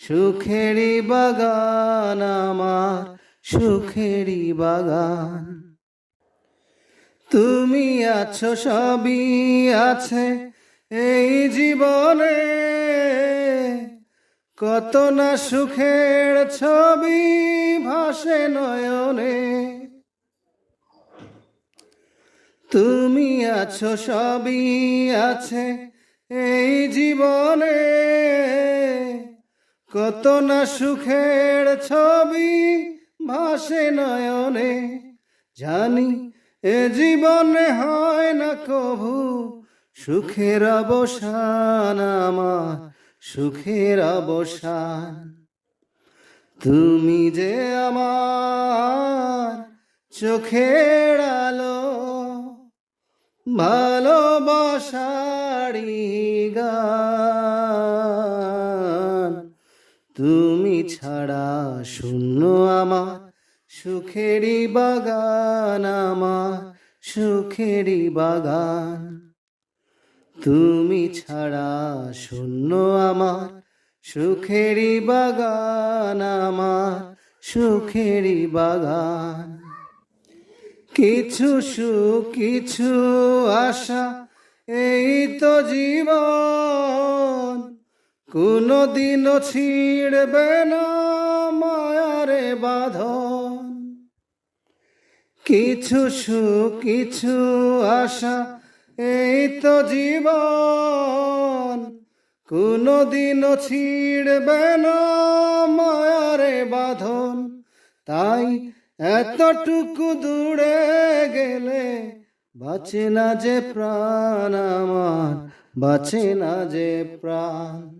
সুখেরই বাগান আমার, সুখেরই বাগান। তুমি আছো, সবই আছে এই জীবনে। কত না সুখের ছবি ভাসে নয়নে। তুমি আছো, সবই আছে এই জীবনে। কত না সুখের ছবি ভাসে নয়নে। জানি এ জীবনে হয় না কভু সুখের অবসান আমার, সুখের অবসান। তুমি যে আমার চোখের আলো ভালোবাসারি গান তুমি ছাড়া শূন্য আমার, সুখেরই বাগান আমার, সুখেরই বাগান। তুমি ছাড়া শূন্য আমার, সুখেরই বাগান আমার, সুখেরই বাগান। কিছু সুখ, কিছু আশা, এই তো জীবন। কোনো দিনও ছিড়বে না মায়ারে বাঁধন। কিছু সুখ, কিছু আশা, এই তো জীবন। কোনো দিনও ছিড়বে না মায়ারে বাঁধন। তাই এতটুকু দূরে গেলে বাঁচে না যে প্রাণ আমার, বাঁচে না যে প্রাণ।